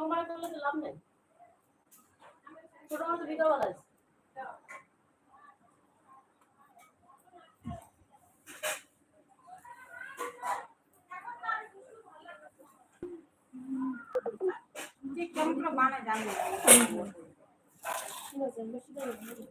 সোমবার করলে তো লাভ নাই। ছোট মাছ বিকালবেলা আছে কেমন করে বানায় জানি। ঠিক আছে বেশি দেবো না।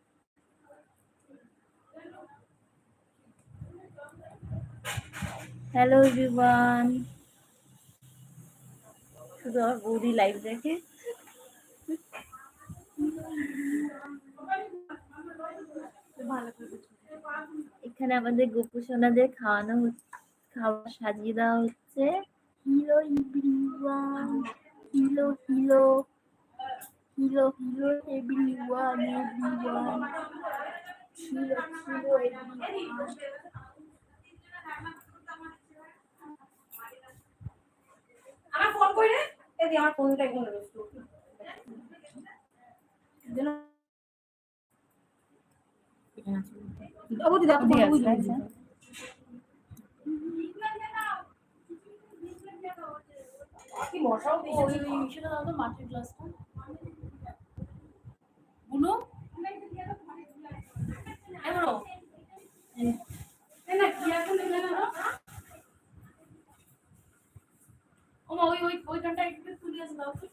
হ্যালো এভরিওয়ান শুধু আমার বৌদি লাইভ দেখে। এখানে আমাদের গোপু সোনাদের খাওয়ানো হচ্ছে খাবার সাজিয়ে দেওয়া হচ্ছে। Hello everyone hello hello hello hello everyone everyone hello hello everyone আমার ফোন কই রে এই যে আমার ফোনটা একদম ব্যস্ত ও দিদা তো দিয়ে বুঝলি আছে, আছে। কি মশাও ওই ওই সেটা দাও তো মাটির গ্লাসটা বুনু। এবারও না কি এখন না ওমা ওই ওই ওইখানটা একটু has loved it.